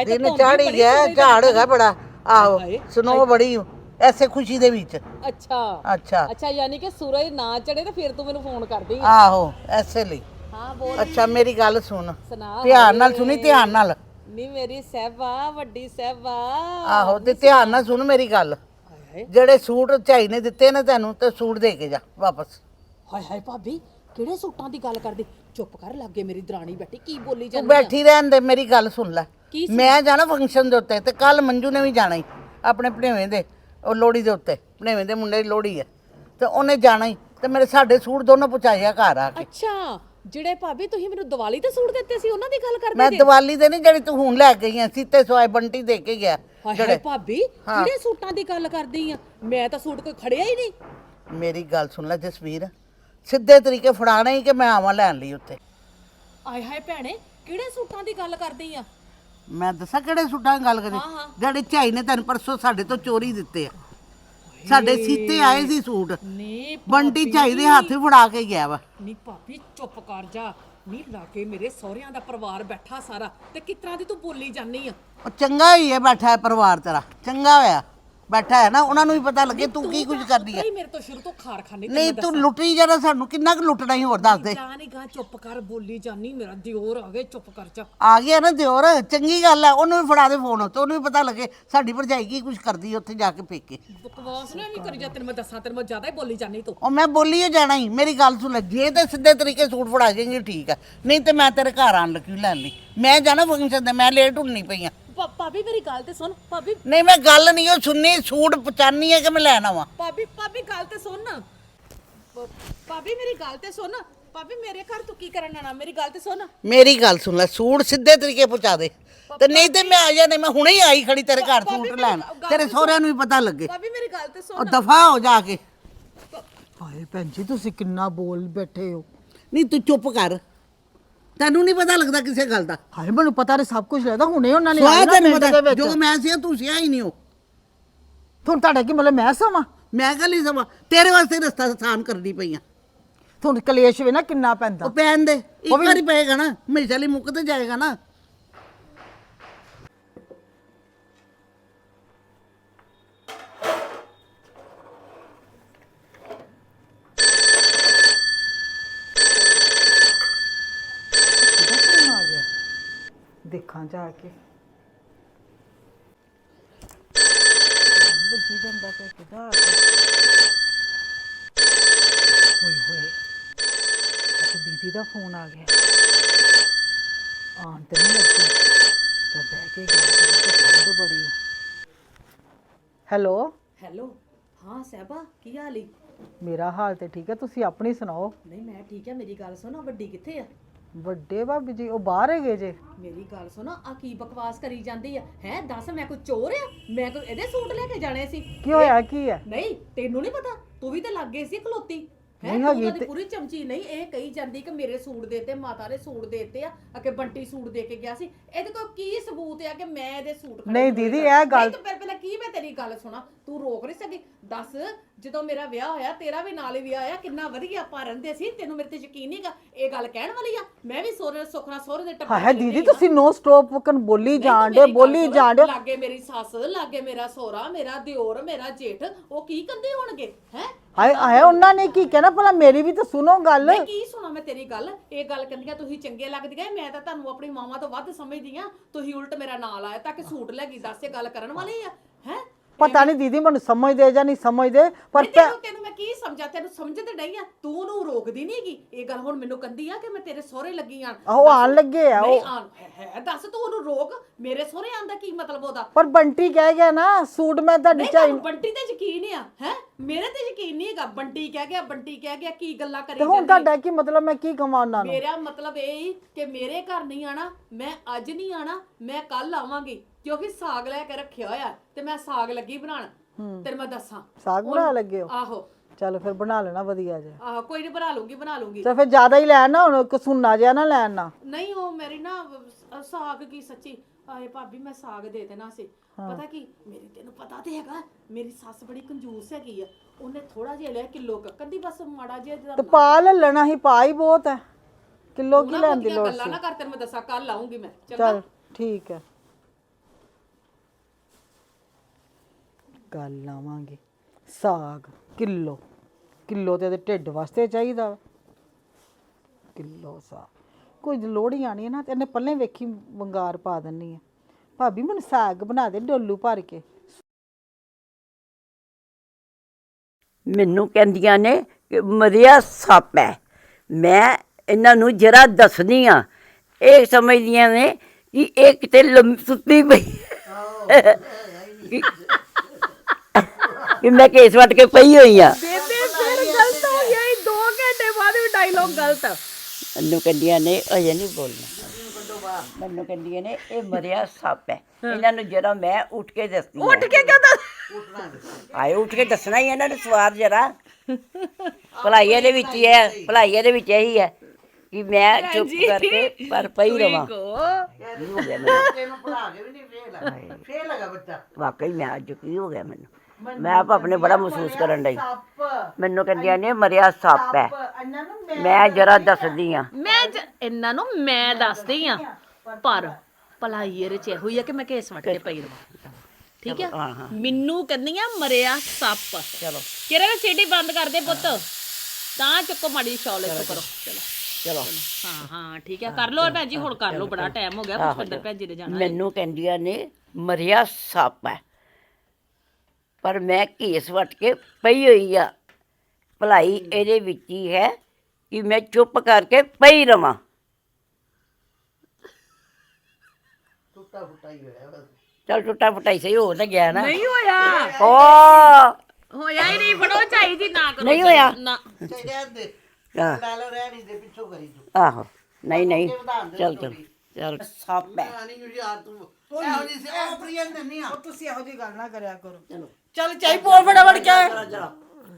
[SPEAKER 4] ਅੱਜ
[SPEAKER 2] ਦਿਨ
[SPEAKER 4] ਧੁੰਦ ਬੜੀ
[SPEAKER 2] ਗਿਆ ਝਾੜ ਹੈਗਾ ਬੜਾ। ਆਹੋ
[SPEAKER 4] ਹਾਏ,
[SPEAKER 2] ਸਨੋ ਬੜੀ ਓ, ਐਸੇ ਖੁਸ਼ੀ ਦੇ ਵਿੱਚ।
[SPEAKER 4] ਅੱਛਾ।
[SPEAKER 2] ਅੱਛਾ।
[SPEAKER 4] ਅੱਛਾ ਯਾਨੀ ਕਿ ਸੂਰਜ ਨਾ ਚੜੇ ਤੇ ਫਿਰ ਤੂੰ ਮੈਨੂੰ ਫੋਨ ਕਰਦੀ
[SPEAKER 2] ਆਹੋ ਐਸੇ ਲਈ।
[SPEAKER 4] ਹਾਂ ਬੋਲ।
[SPEAKER 2] ਅੱਛਾ ਮੇਰੀ ਗੱਲ ਸੁਣ।
[SPEAKER 4] ਸੁਣਾ
[SPEAKER 2] ਧਿਆਨ ਨਾਲ ਸੁਣੀ ਧਿਆਨ ਨਾਲ।
[SPEAKER 4] ਨੀ ਮੇਰੀ ਸਹਿਬਾ ਵੱਡੀ ਸਹਿਬਾ।
[SPEAKER 2] ਆਹੋ ਤੇ ਧਿਆਨ ਨਾਲ ਸੁਣ ਮੇਰੀ ਗੱਲ। ਜਿਹੜੇ ਸੂਟ ਝਾਈ ਨੇ ਦਿੱਤੇ ਨੇ ਤੈਨੂੰ ਤੇ ਸੂਟ ਦੇ ਕੇ ਜਾ ਵਾਪਸ।
[SPEAKER 4] ਹਾਏ ਹਾਏ ਭਾਬੀ ਕਿਹੜੇ ਸੂਟਾਂ ਦੀ ਗੱਲ ਕਰਦੀ? ਚੁੱਪ ਕਰ ਲੱਗੇ ਮੇਰੀ ਦਰਾਣੀ ਬੈਠੀ ਕੀ ਬੋਲੀ
[SPEAKER 2] ਤੂੰ
[SPEAKER 4] ਜਾਂਦੀ
[SPEAKER 2] ਬੈਠੀ ਰਹਿਣ ਦੇ ਮੇਰੀ ਗੱਲ ਸੁਣ ਲੈ।
[SPEAKER 4] ਕੀ
[SPEAKER 2] ਮੈਂ ਜਾਣਾ ਫੰਕਸ਼ਨ ਦੇ ਉੱਤੇ ਤੇ ਕੱਲ ਮੰਜੂ ਨੇ ਵੀ ਜਾਣਾ ਹੀ ਆਪਣੇ ਭਣੇਵੇਂ ਦੇ ਉਹ ਲੋੜੀ ਦੇ ਉੱਤੇ। ਭਣੇਵੇਂ ਦੇ ਮੁੰਡੇ ਦੀ ਲੋੜੀ ਹੈ ਤੇ ਉਹਨੇ ਜਾਣਾ ਹੀ ਤੇ ਮੇਰੇ ਸਾਡੇ ਸੂਟ ਦੋਨੋਂ ਪਹੁੰਚਾਇਆ ਘਰ ਆ ਕੇ।
[SPEAKER 4] ਅੱਛਾ। ਜਿਹੜੇ ਭਾਬੀ ਤੁਸੀਂ ਮੈਨੂੰ ਦੀਵਾਲੀ ਤੇ ਸੂਟ ਦਿੱਤੇ ਸੀ ਉਹਨਾਂ ਦੀ ਗੱਲ ਕਰਦੇ
[SPEAKER 2] ਮੈਂ ਦੀਵਾਲੀ ਦੇ ਨਹੀਂ ਜਿਹੜੀ ਤੂੰ ਹੁਣ ਲੈ ਕੇ ਗਈ ਆ ਸੀਤੇ ਸਵਾਏ ਬੰਟੀ ਦੇ ਕੇ ਗਿਆ।
[SPEAKER 4] ਹਾਏ ਹਾਏ ਭਾਬੀ ਕਿਹੜੇ ਸੂਟਾਂ ਦੀ ਗੱਲ ਕਰਦੀ ਆ? ਮੈਂ ਤਾਂ ਸੂਟ ਕੋਈ ਖੜਿਆ ਹੀ ਨਹੀਂ।
[SPEAKER 2] ਮੇਰੀ ਗੱਲ ਸੁਣ ਲੈ ਜਸਵੀਰ ਸਿੱਧੇ ਤਰੀਕੇ ਫੜਾਣਾ ਹੀ ਕਿ ਮੈਂ ਆਵਾਂ ਲੈਣ ਲਈ ਉੱਤੇ
[SPEAKER 4] ਆਏ ਹਾਏ ਭੈਣੇ ਕਿਹੜੇ ਸੂਟਾਂ ਦੀ ਗੱਲ ਕਰਦੀ ਆ?
[SPEAKER 2] ਮੈਂ ਦੱਸਾਂ ਕਿਹੜੇ ਸੂਟਾਂ ਦੀ ਗੱਲ ਕਰੀ? ਜਿਹੜੇ ਝਾਈ ਨੇ ਤੈਨੂੰ ਪਰਸੋਂ ਸਾਡੇ ਤੋਂ ਚੋਰੀ ਦਿੱਤੇ ਆ। ਸਾਡੇ ਸੀਤੇ ਆਏ ਸੀ ਸੂਟ।
[SPEAKER 4] ਨੀ
[SPEAKER 2] ਬੰਟੀ ਝਾਈ ਦੇ ਹੱਥ ਫੜਾ ਕੇ ਗਿਆ ਵਾ।
[SPEAKER 4] ਨੀ ਭਾਬੀ ਚੁੱਪ ਕਰ ਜਾ। ਨੀ ਲਾਗੇ ਮੇਰੇ ਸਹੁਰਿਆਂ ਦਾ ਪਰਿਵਾਰ ਬੈਠਾ ਸਾਰਾ। ਤੇ ਕਿਸ ਤਰ੍ਹਾਂ ਦੀ ਤੂੰ ਬੋਲੀ ਜਾਨੀ ਆ?
[SPEAKER 2] ਉਹ ਚੰਗਾ ਹੀ ਹੈ ਬੈਠਾ ਹੈ ਪਰਿਵਾਰ ਤੇਰਾ। ਚੰਗਾ ਹੋਇਆ। ਬੈਠਾ ਹੈ ਨਾ ਉਹਨਾਂ ਨੂੰ ਵੀ ਪਤਾ ਲੱਗੇ ਤੂੰ ਕੀ ਕੁਝ ਕਰਦੀ ਹੈ।
[SPEAKER 4] ਹੀ ਮੇਰੇ ਤੋਂ ਸ਼ੁਰੂ ਤੋਂ ਖਾਰ ਖਾਨੀ
[SPEAKER 2] ਨਹੀਂ ਤੂੰ ਲੁੱਟੀ ਜਰਾ ਸਾਨੂੰ ਕਿੰਨਾ ਕੁ ਲੁੱਟਣਾ ਹੀ ਹੋਰ ਦੱਸ ਦੇ।
[SPEAKER 4] ਜਾਨੀ ਗਾ ਚੁੱਪ ਕਰ ਬੋਲੀ ਜਾਨੀ ਮੇਰਾ ਦਿਓਰ ਆ ਗਏ ਚੁੱਪ ਕਰ ਜਾ।
[SPEAKER 2] ਆ ਗਿਆ ਨਾ ਦਿਓਰ ਚੰਗੀ ਗੱਲ ਹੈ ਉਹਨੂੰ ਵੀ ਫੜਾ ਦੇ ਫੋਨ ਤੇ ਉਹਨੂੰ ਵੀ ਪਤਾ ਲੱਗੇ ਸਾਡੀ ਭਰਜਾਈ ਕੀ ਕੁਝ ਕਰਦੀ ਹੈ ਉੱਥੇ ਜਾ ਕੇ ਪੇਕੇ।
[SPEAKER 4] ਬਕਵਾਸ ਨਾ ਵੀ ਕਰੀ ਜਾ ਤੈਨੂੰ ਮੈਂ ਦੱਸਾਂ ਤੈਨੂੰ ਮੈਂ ਜ਼ਿਆਦਾ ਹੀ ਬੋਲੀ ਜਾਨੀ ਤੂੰ।
[SPEAKER 2] ਉਹ ਮੈਂ ਬੋਲੀ ਹੋ ਜਾਣਾ ਹੀ ਮੇਰੀ ਗੱਲ ਸੁਣ ਲੈ ਜੇ ਤੇ ਸਿੱਧੇ ਤਰੀਕੇ ਸੂਟ ਫੜਾ ਜਾਏਂਗੇ ਠੀਕ ਹੈ। ਨਹੀਂ ਤੇ ਮੈਂ ਤੇਰੇ ਘਰ ਆਣ ਲੱਗੀ ਲੈਣ ਲਈ। ਮੈਂ ਜਾਣਾ ਫੰਕਸ਼ਨ ਤੇ ਮੈਂ ਲੇਟ ਹੁੰਨੀ ਪਈ ਆ
[SPEAKER 4] ਭਾ- ਭਾਬੀ ਮੇਰੀ ਗੱਲ ਤੇ ਸੁਣ ਭਾਬੀ।
[SPEAKER 2] ਨਹੀਂ ਮੈਂ ਗੱਲ ਨਹੀਂ ਉਹ ਸੁਣਨੀ ਸੂਟ ਪਚਾਨੀ ਹੈ ਕਿ ਮੈਂ ਲੈਣ ਆਵਾਂ?
[SPEAKER 4] ਭਾਬੀ ਭਾਬੀ ਗੱਲ ਤੇ ਸੁਣ। ਭ- ਭਾਬੀ ਮੇਰੀ ਗੱਲ ਤੇ ਸੁਣ। ਭਾਬੀ ਮੇਰੇ ਘਰ ਤੂੰ ਕੀ ਕਰਨ ਆਣਾ ਮੇਰੀ ਗੱਲ ਤੇ ਸੁਣ।
[SPEAKER 2] ਮੇਰੀ ਗੱਲ ਸੁਣ ਲੈ ਸੂਟ ਸਿੱਧੇ ਤਰੀਕੇ ਪਹੁੰਚਾ ਦੇ। ਤੇ ਨਹੀਂ ਤੇ ਮੈਂ ਆ ਜਾਣਾ ਮੈਂ ਹੁਣੇ ਹੀ ਆਈ ਖੜੀ ਤੇਰੇ ਘਰ
[SPEAKER 4] ਭਾਬੀ
[SPEAKER 2] ਸੂਟ
[SPEAKER 4] ਮੇਰੀ
[SPEAKER 2] ਲੈਣ।
[SPEAKER 4] ਗੱਲ
[SPEAKER 2] ਤੇਰੇ ਸਹੁਰਿਆਂ ਨੂੰ ਵੀ ਪਤਾ ਲੱਗੇ।
[SPEAKER 4] ਭਾਬੀ ਮੇਰੀ ਗੱਲ ਤੇ
[SPEAKER 2] ਉਹ
[SPEAKER 4] ਸੁਣ
[SPEAKER 2] ਦਫਾ ਹੋ ਜਾ ਕੇ।
[SPEAKER 3] ਹਾਏ ਭੈਣ ਜੀ ਤੁਸੀਂ ਕਿੰਨਾ ਬੋਲ ਬੈਠੇ ਹੋ।
[SPEAKER 2] ਨਹੀਂ ਤੂੰ ਚੁੱਪ ਕਰ। ਤੈਨੂੰ ਨਹੀਂ ਪਤਾ ਲੱਗਦਾ ਕਿਸੇ ਗੱਲ ਦਾ।
[SPEAKER 3] ਹਾਏ ਮੈਨੂੰ ਪਤਾ ਨਹੀਂ ਸਭ ਕੁਝ ਲੱਗਦਾ ਹੁਣੇ ਉਹਨਾਂ ਨੇ
[SPEAKER 2] ਸਵਾਦ
[SPEAKER 3] ਆਉਣਾ
[SPEAKER 2] ਤੈਨੂੰ
[SPEAKER 3] ਮਿੰਟ ਦੇ
[SPEAKER 2] ਪਤਾ
[SPEAKER 3] ਵਿੱਚ।
[SPEAKER 2] ਜੋ ਮੈਂ ਸੀ ਤੂੰ ਸਿਆ ਹੀ ਨਹੀਂ ਹੋ
[SPEAKER 3] ਤੁਹਾਨੂੰ ਤੁਹਾਡਾ ਕੀ ਮਤਲਬ ਮੈਂ ਸਮਾਂ?
[SPEAKER 2] ਮੈਂ ਕੱਲ ਹੀ ਸਮਾਂ ਤੇਰੇ ਵਾਸਤੇ ਰਸਤਾ ਆਸਾਨ ਕਰਦੀ ਪਈ ਆ।
[SPEAKER 3] ਤੁਹਾਨੂੰ ਕਲੇਸ਼ ਵੀ ਨਾ ਕਿੰਨਾ ਪੈਂਦਾ।
[SPEAKER 2] ਉਹ ਪੈਣ ਦੇ ਇੱਕ ਵਾਰੀ ਪਏਗਾ ਨਾ ਹਮੇਸ਼ਾ ਲਈ ਮੁੱਕ ਤੇ ਜਾਏਗਾ ਨਾ
[SPEAKER 3] ਕਿਹਦਾ ਫੋਨ ਆ ਗਿਆ ਦੇਖਾਂ ਜਾ ਕੇ। ਬੱਜੀ ਜਾਂਦਾ ਪਿਆ ਗਿਆ ਹੋਏ ਹੋਏ। ਅੱਜ ਦੀਦੀ ਦਾ ਫੋਨ ਆ ਗਿਆ। ਆਉਣ ਤੇ ਨਹੀਂ ਲੱਗੀ। ਤਾਂ ਬਹਿ ਕੇ ਗੱਲ ਕਰੀ ਤੇ ਠੰਡ ਬੜੀ ਹੈਲੋ?
[SPEAKER 4] ਹੈਲੋ। ਹਾਂ ਸਹਿਬਾ ਕੀ ਹਾਲ ਈ?
[SPEAKER 3] ਮੇਰਾ ਹਾਲ ਤੇ ਠੀਕ ਹੈ ਤੁਸੀਂ ਆਪਣੀ ਸੁਣਾਓ?
[SPEAKER 4] ਨਹੀਂ ਮੈਂ ਠੀਕ ਆ। ਮੇਰੀ ਗੱਲ ਸੁਣੋ ਵੱਡੀ ਕਿੱਥੇ ਆ?
[SPEAKER 3] ਵੱਡੇ ਭਾਬੀ ਜੀ ਉਹ ਬਾਹਰ ਹੈਗੇ ਜੇ।
[SPEAKER 4] ਮੇਰੀ ਗੱਲ ਸੁਣੋ ਆ ਕੀ ਬਕਵਾਸ ਕਰੀ ਜਾਂਦੀ ਆ? ਹੈ ਦੱਸ ਮੈਂ ਕੋਈ ਚੋਰ ਆ? ਮੈਂ ਕੋਈ ਇਹਦੇ ਸੂਟ ਲੈ ਕੇ ਜਾਣੇ ਸੀ?
[SPEAKER 3] ਕੀ ਹੋਇਆ ਕੀ ਹੈ
[SPEAKER 4] ਨਹੀਂ ਤੈਨੂੰ ਨਹੀਂ ਪਤਾ? ਤੂੰ ਵੀ ਤਾਂ ਲੱਗ ਗਈ ਸੀ ਖਲੋਤੀ ਹੈ
[SPEAKER 3] ਨਹੀਂ
[SPEAKER 4] ਤੂੰ
[SPEAKER 3] ਹੈਗੀ
[SPEAKER 4] ਤਾਂ ਪੂਰੀ ਚਮਚੀ ਨਹੀਂ ਇਹ ਕਹੀ ਜਾਂਦੀ ਕਿ ਮੇਰੇ ਸੂਟ ਦੇਤੇ ਮਾਤਾ ਦੇ ਸੂਟ ਦੇਤੇ ਆ ਅਕੇ ਬੰਟੀ ਸੂਟ ਦੇ ਕੇ ਗਿਆ ਸੀ। ਇਹਦੇ ਕੋਲ ਕੀ ਸਬੂਤ ਆ ਕਿ ਮੈਂ ਇਹਦੇ ਸੂਟ ਖੜੇ
[SPEAKER 3] ਨਹੀਂ ਦੀਦੀ,
[SPEAKER 4] ਆ?
[SPEAKER 3] ਇਹ ਗੱਲ-
[SPEAKER 4] ਨਹੀਂ ਤੂੰ ਪਹਿਲਾਂ ਪਹਿਲਾਂ ਕੀ ਮੈਂ ਤੇਰੀ ਗੱਲ ਸੁਣਾ? ਤੂੰ ਰੋਕ ਨਹੀਂ ਸਕੀ? ਦੱਸ ਜਦੋਂ ਮੇਰਾ ਵਿਆਹ ਹੋਇਆ ਤੇਰਾ ਵੀ ਨਾਲ ਹੀ ਵਿਆਹ ਹੋਇਆ ਕਿੰਨਾ ਵਧੀਆ ਆਪਾਂ ਰਹਿੰਦੇ ਸੀ ਤੈਨੂੰ ਮੇਰੇ ਤੇ ਯਕੀਨ ਨਹੀਂਗਾ ਇਹ ਗੱਲ ਕਹਿਣ ਵਾਲੀ ਆ? ਮੈਂ ਵੀ ਸੋਹਰੇ ਸੁਖਣਾ ਸੋਹਰੇ ਦੇ ਟੱਪਰ
[SPEAKER 3] ਹਾਏ ਦੀਦੀ ਤੁਸੀਂ ਨੋ ਸਟਾਪ ਵਕਨ ਬੋਲੀ ਜਾਣ ਦੇ ਬੋਲੀ ਜਾਣ ਦੇ
[SPEAKER 4] ਲਾਗੇ ਮੇਰੀ ਸੱਸ ਲਾਗੇ ਮੇਰਾ ਸੋਹਰਾ ਮੇਰਾ ਦਿਓਰ ਮੇਰਾ ਜੇਠ ਉਹ ਕੀ ਕੰਦੇ ਹੋਣਗੇ? ਹੈ?
[SPEAKER 3] ਹਾਏ ਹਾਏ ਉਹਨਾਂ ਨੇ ਕੀ ਕਹਿਣਾ? ਭਲਾ ਮੇਰੀ ਵੀ ਤਾਂ ਸੁਣੋ ਗੱਲ।
[SPEAKER 4] ਮੈਂ ਕੀ ਸੁਣਾ ਮੈਂ ਤੇਰੀ ਗੱਲ? ਇਹ ਗੱਲ ਕਹਿੰਦੀਆਂ ਤੁਸੀਂ ਚੰਗੇ ਲੱਗਦੀਆਂ ਮੈਂ ਤਾਂ ਤੁਹਾਨੂੰ ਆਪਣੀ ਮਾਵਾਂ ਤੋਂ ਵੱਧ ਸਮਝਦੀ ਆ। ਤੁਸੀਂ ਉਲਟ ਮੇਰਾ ਨਾਂ ਲਾਇਆ ਤਾਂ ਕਿ ਸੂਟ ਲੈ ਗਈ ਦੱਸ ਇਹ ਗੱਲ ਕਰਨ ਵਾਲੀ ਆ? ਹੈ?
[SPEAKER 3] ਪਤਾ ਨਹੀਂ ਦੀਦੀ ਮੈਨੂੰ ਸਮਝਦੇ ਜਾਂ ਨਹੀਂ ਸਮਝਦੇ ਪਰ ਭੈ-
[SPEAKER 4] ਤੈਨੂੰ ਤੈਨੂੰ ਮੈਂ ਕੀ ਸਮਝਾ? ਤੈਨੂੰ ਸਮਝ ਤੇ ਡਈ ਆ। ਤੂੰ ਉਹਨੂੰ ਰੋਕਦੀ ਨਹੀਂਗੀ ਇਹ ਗੱਲ ਹੁਣ ਮੈਨੂੰ ਕੰਦੀ ਆ ਕਿ ਮੈਂ ਤੇਰੇ ਸਹੁਰੇ ਲੱਗੀ ਆਣ
[SPEAKER 3] ਆਹੋ ਆਣ ਲੱਗੇ ਆ
[SPEAKER 4] ਨਹੀਂ
[SPEAKER 3] ਉਹ
[SPEAKER 4] ਆਣ ਹੈ- ਹੈ ਦੱਸ ਤੂੰ ਉਹਨੂੰ ਰੋਕ। ਮੇਰੇ ਸਹੁਰੇ ਆਣ ਦਾ ਕੀ ਮਤਲਬ ਉਹਦਾ?
[SPEAKER 3] ਪਰ ਬੰਟੀ ਕਹਿ ਗਿਆ ਨਾ ਸੂਟ ਮੈਂ ਤੁਹਾਡੀ
[SPEAKER 4] ਨਹੀਂ
[SPEAKER 3] ਚਾਹੀ
[SPEAKER 4] ਤੁਹਾਨੂੰ ਬੰਟੀ ਤੇ ਯਕੀਨ ਆ ਹੈ? ਮੇਰੇ ਤੇ ਯਕੀਨ ਨਹੀਂ ਹੈਗਾ ਬੰਟੀ ਕਹਿ ਗਿਆ ਬੰਟੀ ਕਹਿ ਗਿਆ ਕੀ ਗੱਲਾਂ ਕਰੀ
[SPEAKER 3] ਤੇ ਹੁਣ
[SPEAKER 4] ਜਾਂਦੀ
[SPEAKER 3] ਤੁਹਾਡਾ ਕੀ ਮਤਲਬ ਮੈਂ ਕੀ ਕਮਾਂ ਉਹਨਾਂ ਨੂੰ?
[SPEAKER 4] ਮੇਰਾ ਮਤਲਬ ਇਹ ਹੀ ਕਿ ਮੇਰੇ ਘਰ ਨਹੀਂ ਆਣਾ ਮੈਂ ਅੱਜ ਨਹੀਂ ਆਣਾ ਮੈਂ ਕੱਲ ਆਵਾਂਗੀ ਕਿਉਂਕਿ ਸਾਗ ਲੈ ਕੇ ਰੱਖਿਆ ਹੋਇਆ ਤੇ ਮੈਂ ਸਾਗ ਲੱਗੀ ਬਣਾਉਣ। ਤੈਨੂੰ ਮੈਂ ਦੱਸਾਂ।
[SPEAKER 3] ਸਾਗ ਬਣਾ ਲੱਗੇ ਹੋ?
[SPEAKER 4] ਆਹੋ।
[SPEAKER 3] ਚਲੋ ਫਿਰ ਬਣਾ ਲੈਣਾ ਵਧੀਆ ਜਿਹਾ।
[SPEAKER 4] ਆਹੋ ਕੋਈ ਨਹੀਂ ਬਣਾ ਲੂੰਗੀ ਬਣਾ ਲੂੰਗੀ
[SPEAKER 3] ਤੇ ਫਿਰ ਜ਼ਿਆਦਾ ਹੀ ਲੈਣ ਨਾ ਹੁਣ ਕਸੂਨਾ ਜਿਹਾ ਨਾ ਲੈਣ ਨਾ।
[SPEAKER 4] ਨਹੀਂ ਉਹ ਮੇਰੀ ਨਾ ਅਹ ਸਾਗ ਕੀ ਸੱਚੀ? ਆਏ ਭਾਬੀ ਮੈਂ ਸਾਗ ਦੇ ਦੇਣਾ ਸੀ। ਪਤਾ ਕੀ ਮੇਰੀ ਤੈਨੂੰ ਪਤਾ ਤੇ ਹੈਗਾ ਮੇਰੀ ਸੱਸ ਬੜੀ ਕੰਜੂਸ ਹੈਗੀ ਆ। ਉਹਨੇ ਥੋੜਾ ਜਿਹਾ ਲਿਆ ਕਿਲੋ ਕ ਕੰਦੀ ਬਸ ਮਾੜਾ ਜਿਹਾ ਜਿਹਦਾ
[SPEAKER 3] ਤੇ ਪਾ ਲੈ ਲੈਣਾ ਹੀ ਪਾ ਹੀ ਬਹੁਤ ਹੈ। ਕਿਲੋ ਕੀ ਲੈਣ ਦੀ ਲੋੜ
[SPEAKER 4] ਗੱਲਾਂ
[SPEAKER 3] ਸੀ?
[SPEAKER 4] ਨਾ ਕਰ ਤੈਨੂੰ ਮੈਂ ਦੱਸਾਂ ਕੱਲ ਆਉਂਗੀ ਮੈਂ ਚੰਗਾ?
[SPEAKER 3] ਚਲ ਠੀਕ ਹੈ। ਗੱਲ ਲਾਵਾਂਗੇ। ਸਾਗ ਕਿਲੋ। ਕਿਲੋ ਤੇ ਇਹਦੇ ਢਿੱਡ ਵਾਸਤੇ ਚਾਹੀਦਾ ਵਾ। ਕਿਲੋ ਸਾਗ। ਕੋਈ ਲੋੜੀ ਆਣੀ ਹੈ ਨਾ ਤੇ ਇਹਨੇ ਪੱਲੇ ਵੇਖੀ ਵੰਗਾਰ ਪਾ ਦਿੰਨੀ ਹੈ ਭਾਬੀ ਮੈਨੂੰ ਸਾਗ ਬਣਾ ਦੇ ਡੋਲੂ ਭਰ ਕੇ।
[SPEAKER 1] ਮੈਨੂੰ ਕਹਿੰਦੀਆਂ ਨੇ ਕਿ ਮਰਿਆ ਸੱਪ ਹੈ। ਮੈਂ ਇਹਨਾਂ ਨੂੰ ਜਰਾ ਦੱਸਦੀ ਆ ਇਹ ਸਮਝਦੀਆਂ ਨੇ ਕਿ ਇਹ ਕਿਤੇ ਲੰਮ ਸੁੱਤੀ ਪਈ ਕਿ- ਕਿ ਮੈਂ ਕੇਸ ਵੱਟ ਕੇ ਪਈ ਹੋਈ ਆ
[SPEAKER 4] ਬੇਬੇ ਫਿਰ ਗਲਤ ਹੋ ਗਿਆ। 2 ਘੰਟੇ ਬਾਅਦ ਵੀ ਡਾਇਲੋਗ ਗਲਤ
[SPEAKER 1] ਮੈਨੂੰ ਕਹਿੰਦੀਆਂ ਨੇ ਅਜੇ ਨਹੀਂ ਬੋਲਣਾ। ਮੈਨੂੰ ਕਹਿੰਦੀਆਂ ਨੇ ਇਹ <laughs> ਮਰਿਆ ਸੱਪ ਹੈ। ਇਹਨਾਂ ਨੂੰ ਜਰਾ ਮੈਂ ਉੱਠ ਕੇ ਦੱਸਦੀ ਉੱਠ ਕੇ ਕਿਉਂ ਦੱਸ ਆਏ ਉੱਠ ਕੇ ਦੱਸਣਾ ਹੀ ਇਹਨਾਂ ਨੂੰ ਸਵਾਰ ਜਰਾ। ਭਲਾਈ ਇਹਦੇ ਵਿੱਚ ਹੀ ਹੈ ਭਲਾਈ ਇਹਦੇ ਵਿੱਚ ਇਹੀ ਹੈ ਕਿ ਮੈਂ ਚੁੱਪ ਕਰਕੇ ਪਰ ਪਈ ਰਵਾਂ। ਕੀ ਹੋ ਗਿਆ ਮੈਨੂੰ
[SPEAKER 2] ਤੈਨੂੰ ਪੜਾ ਕੇ ਵੀ ਨਹੀਂ ਫੇਲ ਫੇਲ ਹੈਗਾ ਬੱਚਾ
[SPEAKER 1] ਵਾਕਈ ਮੈਂ ਅੱਜ ਕੀ ਹੋ ਗਿਆ ਮੈਨੂੰ? ਮੈਂ ਆਪ ਆਪਣੇ ਬੜਾ ਮਹਿਸੂਸ ਕਰਨ ਡਈ।
[SPEAKER 3] ਸੱਪ।
[SPEAKER 1] ਮੈਨੂੰ ਕਹਿੰਦੀਆਂ ਨੇ ਮਰਿਆ ਸੱਪ ਹੈ।
[SPEAKER 3] ਇਹਨਾਂ ਨੂੰ ਮੈਂ
[SPEAKER 1] ਮੈਂ ਜਰਾ ਦੱਸਦੀ ਆ
[SPEAKER 4] ਮੈਂ ਜ- ਇਹਨਾਂ ਨੂੰ ਮੈਂ ਦੱਸਦੀ ਆ ਪਰ ਭਲਾਈ ਇਹਦੇ ਚ ਇਹੋ ਹੀ ਆ ਕਿ ਮੈਂ ਕੇਸ ਵਟ ਕੇ ਪਈ ਰਵਾਂ। ਠੀਕ ਹੈ
[SPEAKER 1] ਹਾਂ, ਹਾਂ।
[SPEAKER 4] ਮੈਨੂੰ ਕਹਿੰਦੀਆਂ ਮਰਿਆ ਸੱਪ।
[SPEAKER 1] ਚਲੋ।
[SPEAKER 4] ਕਿਰੇ ਵਿੱਚ ਸੀਟੀ ਬੰਦ ਕਰ ਦੇ ਪੁੱਤ? ਤਾਂ ਚੁੱਕੋ ਮਾੜੀ ਸ਼ੌਲ ਇੱਥੋਂ ਕਰੋ। ਚਲੋ।
[SPEAKER 1] ਚਲੋ।
[SPEAKER 4] ਹਾਂ ਹਾਂ ਠੀਕ ਹੈ ਕਰ ਲਓ ਭੈਣ ਜੀ ਹੁਣ ਕਰ ਲਓ ਬੜਾ ਟਾਈਮ ਹੋ ਗਿਆ ਪੁੱਛਪਿੰਦਰ ਭੈਣ ਜੀ ਨੇ ਜਾਣਾ।
[SPEAKER 1] ਮੈਨੂੰ ਕਹਿੰਦੀਆਂ ਨੇ ਮਰਿਆ ਸੱਪ ਹੈ। ਪਰ ਮੈਂ ਘੇਸ ਵਟ ਕੇ ਪਈ ਹੋਈ ਆ। ਭਲਾਈ ਇਹਦੇ ਵਿੱਚ ਹੀ ਹੈ ਕਿ ਮੈਂ ਚੁੱਪ ਕਰਕੇ ਪਈ ਰਵਾਂ।
[SPEAKER 2] ਟੁੱਟਾ ਫੁੱਟਾ ਹੀ ਹੋਇਆ ਬਸ
[SPEAKER 1] ਚਲ ਟੁੱਟਾ ਫਟਾਈ ਸਹੀ ਹੋ ਤਾਂ ਗਿਆ ਨਾ।
[SPEAKER 4] ਨਹੀਂ ਹੋਇਆ।
[SPEAKER 1] ਓ
[SPEAKER 4] ਹੋਇਆ ਹੀ ਨਹੀਂ ਫੜੋ ਚਾਹੀਦੀ ਨਾ ਕਰੋ
[SPEAKER 1] ਨਹੀਂ ਹੋਇਆ?
[SPEAKER 4] ਨਾ।
[SPEAKER 2] ਚਾਹੀਦਾ ਦੇ
[SPEAKER 1] ਆਹ,
[SPEAKER 2] ਲੈ ਲਓ ਰਹਿ ਨਹੀਂ ਦੇ ਪਿੱਛੋਂ ਕਰੀ ਤੂੰ।
[SPEAKER 1] ਆਹੋ। ਨਹੀਂ ਨਹੀਂ। ਚਲ ਚਲ। ਚਲ ਸੱਪ ਹੈ।
[SPEAKER 2] ਜਿਹੜੀ ਯਾਰ ਤੂੰ ਇਹੋ ਜਿਹੀ ਸੀ ਉਹ ਨਹੀਂ ਆ।
[SPEAKER 3] ਤੁਸੀਂ ਇਹੋ ਜੀ ਗੱਲ ਨਾ ਕਰਿਆ ਕਰੋ।
[SPEAKER 1] ਚਲੋ।
[SPEAKER 3] ਚੱਲ ਚਾਈ ਬੋਲ ਫਟਾਫਟ ਕੇ।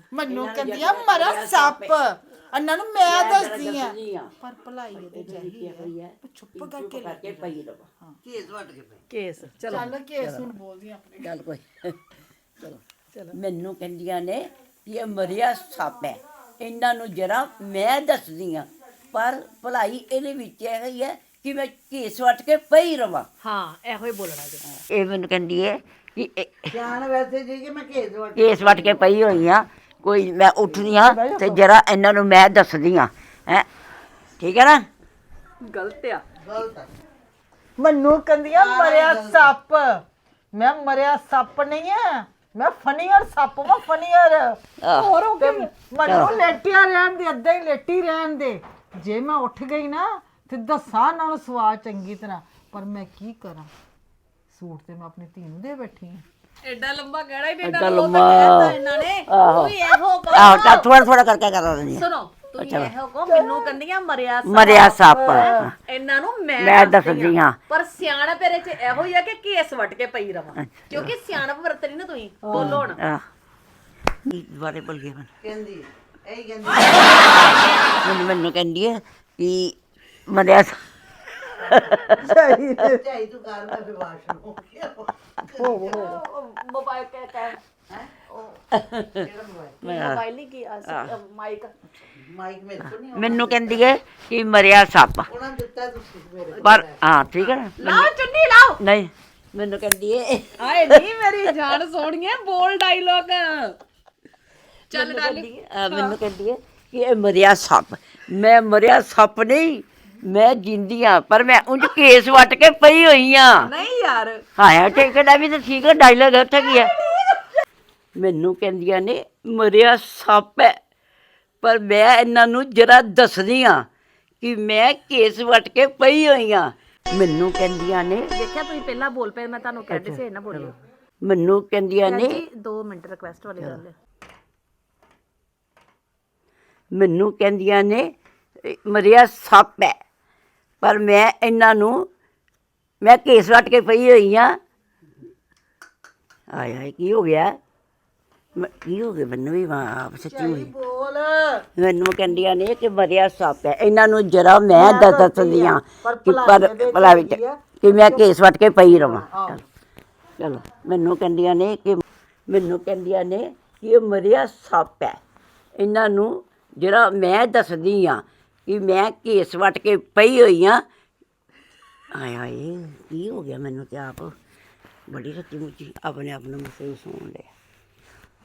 [SPEAKER 1] ਚਲੋ
[SPEAKER 3] ਮੈਨੂੰ ਕਹਿੰਦੀਆਂ ਮਰਾ ਸੱਪ। ਇਹਨਾਂ ਨੂੰ ਮੈਂ ਦੱਸਦੀ ਆ।
[SPEAKER 1] ਆ।
[SPEAKER 3] ਪਰ ਭਲਾਈ ਇਹਦੇ ਚਾਹੀਦੀ ਹੈ। ਚੁੱਪ ਕਰਕੇ
[SPEAKER 1] ਕਰਕੇ ਪਈ ਰਵਾਂ
[SPEAKER 2] ਕੇਸ ਵੱਟ ਕੇ ਪਈ
[SPEAKER 4] ਕੇਸ
[SPEAKER 3] ਚੱਲ। ਕੇਸ ਹੁਣ ਬੋਲਦੀ ਆਪਣੇ
[SPEAKER 1] ਚੱਲ ਕੋਈ ਚਲੋ। ਚਲੋ। ਮੈਨੂੰ ਕਹਿੰਦੀਆਂ ਨੇ ਕਿ ਇਹ ਮਰਿਆ ਸੱਪ ਹੈ। ਇਹਨਾਂ ਨੂੰ ਜਰਾ ਮੈਂ ਦੱਸਦੀ ਆ ਪਰ ਭਲਾਈ ਇਹਦੇ ਵਿੱਚ ਇਹ ਹੀ ਹੈ ਕਿ ਮੈਂ ਘੇਸ ਵੱਟ ਕੇ ਪਈ ਰਵਾਂ।
[SPEAKER 4] ਹਾਂ ਇਹੋ ਹੀ ਬੋਲਣਾ ਜੀ।
[SPEAKER 1] ਇਹ ਮੈਨੂੰ ਕਹਿੰਦੀ ਹੈ ਕਿ
[SPEAKER 2] ਜਾਨ ਵੈਸੇ ਜੀ ਕਿ ਮੈਂ ਕੇਸ
[SPEAKER 1] ਕੇਸ ਵੱਟ ਕੇ ਪਈ ਹੋਈ ਆ ਕੋਈ ਮੈਂ ਉੱਠਦੀ ਆ ਤੇ ਜਰਾ ਇਹਨਾਂ ਨੂੰ ਮੈਂ ਦੱਸਦੀ ਆ ਹੈ। ਠੀਕ ਹੈ ਨਾ?
[SPEAKER 4] ਗਲਤ ਆ।
[SPEAKER 2] ਗਲਤ ਆ।
[SPEAKER 3] ਮੈਨੂੰ ਕਹਿੰਦੀਆਂ ਮਰਿਆ ਸੱਪ। ਮੈਂ ਮਰਿਆ ਸੱਪ ਨਹੀਂ ਆ। ਮੈਂ ਫਨੀਅਰ ਸੱਪ ਮੈਂ ਫਨੀਅਰ।
[SPEAKER 1] ਆਹ,
[SPEAKER 3] ਹੋਰ ਹੋ ਗਿਆ ਮੈਨੂੰ ਲੇਟਿਆ ਰਹਿਣ ਦੇ ਅੱਧਾ ਹੀ ਲੇਟੀ ਰਹਿਣ ਦੇ। ਜੇ ਮੈਂ ਉੱਠ ਗਈ ਨਾ ਤੇ ਦੱਸਾਂ ਇਹਨਾਂ ਨੂੰ ਸਵਾਦ ਚੰਗੀ ਤਰ੍ਹਾਂ। ਪਰ ਮੈਂ ਕੀ ਕਰਾਂ? ਸੂਟ ਤੇ ਮੈਂ ਆਪਣੀ ਧੀ ਨੂੰ ਦੇ ਬੈਠੀ ਹਾਂ।
[SPEAKER 4] ਐਡਾ ਲੰਬਾ ਗਹਿੜਾ ਹੀ
[SPEAKER 1] ਏਡਾ ਲੰਮਾ
[SPEAKER 4] ਇਹਨਾਂ ਨੇ।
[SPEAKER 1] ਆਹੋ।
[SPEAKER 4] ਤੁਸੀਂ ਇਹੋ ਕਹੋ
[SPEAKER 1] ਆਹੋ ਤਾਂ ਥੋੜਾ ਥੋੜਾ ਕਰਕੇ ਕਰਾ ਆ
[SPEAKER 4] ਸੁਣੋ ਤੁਸੀਂ ਇਹੋ ਕਹੋ ਮੈਨੂੰ ਕੰਦੀਆਂ ਮਰਿਆ ਸੱਪ।
[SPEAKER 1] ਮਰਿਆ ਸੱਪ।
[SPEAKER 4] ਇਹਨਾਂ ਨੂੰ ਮੈਂ
[SPEAKER 1] ਮੈਂ ਦੱਸਦੀ ਹਾਂ।
[SPEAKER 4] ਪਰ ਸਿਆਣਪ ਇਹਦੇ ਚ ਇਹੋ ਹੀ ਆ ਕਿ ਕੇਸ ਵਟ ਕੇ ਪਈ ਰਵਾਂ। ਕਿਉਂਕਿ ਸਿਆਣਪ ਵਰਤਣੀ ਨਾ ਤੁਸੀਂ ਬੋਲੋ ਹੁਣ।
[SPEAKER 1] ਆ ਕੀ ਬਾਰੇ ਬੋਲ ਗਿਆ ਮੈਂ
[SPEAKER 2] ਕਹਿੰਦੀ ਇਹੀ ਕਹਿੰਦੀ
[SPEAKER 1] ਮੈਨੂੰ ਮੈਨੂੰ ਕਹਿੰਦੀ ਹੈ ਕਿ ਮਰਿਆ
[SPEAKER 2] ਚਾਹੀ ਤੂੰ ਕਰ ਮੈਂ ਵਿਵਾਸ਼ ਹੋ ਗਿਆ
[SPEAKER 4] ਮੋਬਾਈਲ ਕਹਿ ਕਹਿ
[SPEAKER 1] ਮੈਂ-
[SPEAKER 4] ਮੋਬਾਈਲ ਨਹੀਂ ਕੀ ਮਾਈਕ।
[SPEAKER 2] ਮਾਈਕ ਮੇਰੇ ਤੋਂ ਨਹੀਂ
[SPEAKER 1] ਮੈਨੂੰ ਕਹਿੰਦੀ ਹੈ ਕਿ ਮਰਿਆ ਸੱਪ।
[SPEAKER 2] ਉਹਨਾਂ ਨੇ ਦਿੱਤਾ ਤੁਸੀਂ ਮੇਰੇ
[SPEAKER 1] ਪਰ ਹਾਂ ਠੀਕ ਹੈ ਨਾ?
[SPEAKER 4] ਲਾਓ ਚੁੰਨੀ ਲਾਓ।
[SPEAKER 1] ਨਹੀਂ ਮੈਨੂੰ ਕਹਿੰਦੀ ਹੈ।
[SPEAKER 4] ਆਏ ਨਹੀਂ ਮੇਰੀ ਜਾਨ ਸੋਹਣੀਏ ਬੋਲ ਡਾਇਲੋਗ ਚੱਲ ਡਾਲੀ
[SPEAKER 1] ਕਹਿੰਦੀ ਹੈ, ਆ, ਮੈਨੂੰ ਕਹਿੰਦੀ ਹੈ ਕਿ ਇਹ ਮਰਿਆ ਸੱਪ। ਮੈਂ ਮਰਿਆ ਸੱਪ ਨਹੀਂ ਮੈਂ ਜਿੰਦੀ ਆ ਪਰ ਮੈਂ ਉਂਝ ਕੇਸ ਵੱਟ ਕੇ ਪਈ ਹੋਈ ਆ
[SPEAKER 4] ਨਹੀਂ ਯਾਰ।
[SPEAKER 1] ਹਾਂ ਠੀਕ ਹੈ ਵੀ ਤਾਂ ਠੀਕ ਹੈ ਡਾਇਲੌਗ ਉੱਥੇ ਕੀ ਹੈ? ਮੈਨੂੰ ਕਹਿੰਦੀਆਂ ਨੇ ਮਰਿਆ ਸੱਪ ਹੈ ਪਰ ਮੈਂ ਇਹਨਾਂ ਨੂੰ ਜਰਾ ਦੱਸਦੀ ਆ ਕਿ ਮੈਂ ਕੇਸ ਵੱਟ ਕੇ ਪਈ ਹੋਈ ਆ। ਮੈਨੂੰ ਕਹਿੰਦੀਆਂ ਨੇ
[SPEAKER 4] ਦੇਖਿਆ ਤੁਸੀਂ ਪਹਿਲਾਂ ਬੋਲ ਪਏ ਮੈਂ ਤੁਹਾਨੂੰ ਕਹਿੰਦੇ ਸੀ ਇਹ ਨਾ ਬੋਲਿਓ
[SPEAKER 1] ਮੈਨੂੰ ਕਹਿੰਦੀਆਂ ਨੇ
[SPEAKER 4] ਜੀ 2 ਮਿੰਟ ਰਿਕਵੈਸਟ ਵਾਲੀ ਗੱਲ ਹੈ।
[SPEAKER 1] ਮੈਨੂੰ ਕਹਿੰਦੀਆਂ ਨੇ ਮਰਿਆ ਸੱਪ ਹੈ ਪਰ ਮੈਂ ਇਹਨਾਂ ਨੂੰ ਮੈਂ ਕੇਸ ਵੱਟ ਕੇ ਪਈ ਹੋਈ ਆ। ਆਏ ਹਾਏ ਕੀ ਹੋ ਗਿਆ? ਮੈਂ- ਕੀ ਹੋ ਗਿਆ? ਮੈਨੂੰ ਵੀ ਮਾਂ ਆਪ ਸੱਚੀ ਹੋਈ।
[SPEAKER 3] ਬੋਲ।
[SPEAKER 1] ਮੈਨੂੰ ਕਹਿੰਦੀਆਂ ਨੇ ਕਿ ਮਰਿਆ ਸੱਪ ਹੈ। ਇਹਨਾਂ ਨੂੰ ਜਰਾ ਮੈਂ ਦੱਸ ਦੱਸਦੀ ਆ ਕਿ ਪਰ ਭਲਾ ਵਿੱਚ
[SPEAKER 3] ਕੀ
[SPEAKER 1] ਮੈਂ ਕੇਸ ਵੱਟ ਕੇ ਪਈ ਰਵਾਂ। ਚਲੋ ਚਲੋ। ਮੈਨੂੰ ਕਹਿੰਦੀਆਂ ਨੇ ਕਿ ਮੈਨੂੰ ਕਹਿੰਦੀਆਂ ਨੇ ਕਿ ਇਹ ਮਰਿਆ ਸੱਪ ਹੈ। ਇਹਨਾਂ ਨੂੰ ਜਿਹੜਾ ਮੈਂ ਦੱਸਦੀ ਆ ਕਿ ਮੈਂ ਕੇਸ ਵੱਟ ਕੇ ਪਈ ਹੋਈ ਆ ਆਏ ਹਾਏ ਕੀ ਹੋ ਗਿਆ ਮੈਨੂੰ ਤੇ ਆਪ? ਬੜੀ ਸੱਚੀ ਮੁੱਚੀ ਆਪਣੇ ਆਪ ਨੂੰ ਮਹਿਸੂਸ ਹੋਣ ਲਿਆ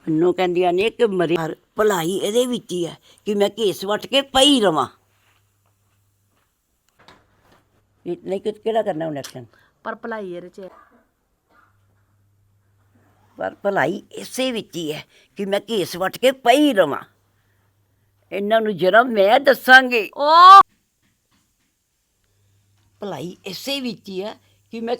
[SPEAKER 1] ਮੈਨੂੰ ਕਹਿੰਦੀਆਂ ਨੇ ਕਿ ਮਰੀ ਭਲਾਈ ਇਹਦੇ ਵਿੱਚ ਹੀ ਹੈ ਕਿ ਮੈਂ ਕੇਸ ਵੱਟ ਕੇ ਪਈ ਰਵਾਂ। ਇਹ ਨਹੀਂ ਕਿ ਕਿਹੜਾ ਕਰਨਾ ਹੁਣ ਐਕਸ਼ਨ
[SPEAKER 4] ਪਰ ਭਲਾਈ ਇਹਦੇ ਚ
[SPEAKER 1] ਪਰ ਭਲਾਈ ਇਸੇ ਵਿੱਚ ਹੀ ਹੈ ਕਿ ਮੈਂ ਕੇਸ ਵੱਟ ਕੇ ਪਈ ਰਵਾਂ। ਇਹਨਾਂ ਨੂੰ ਜਰਾ ਮੈਂ ਦੱਸਾਂਗੀ।
[SPEAKER 4] ਓ!
[SPEAKER 1] ਭਲਾਈ ਇਸੇ ਵਿੱਚ ਹੀ ਹੈ ਕਿ ਮੈਂ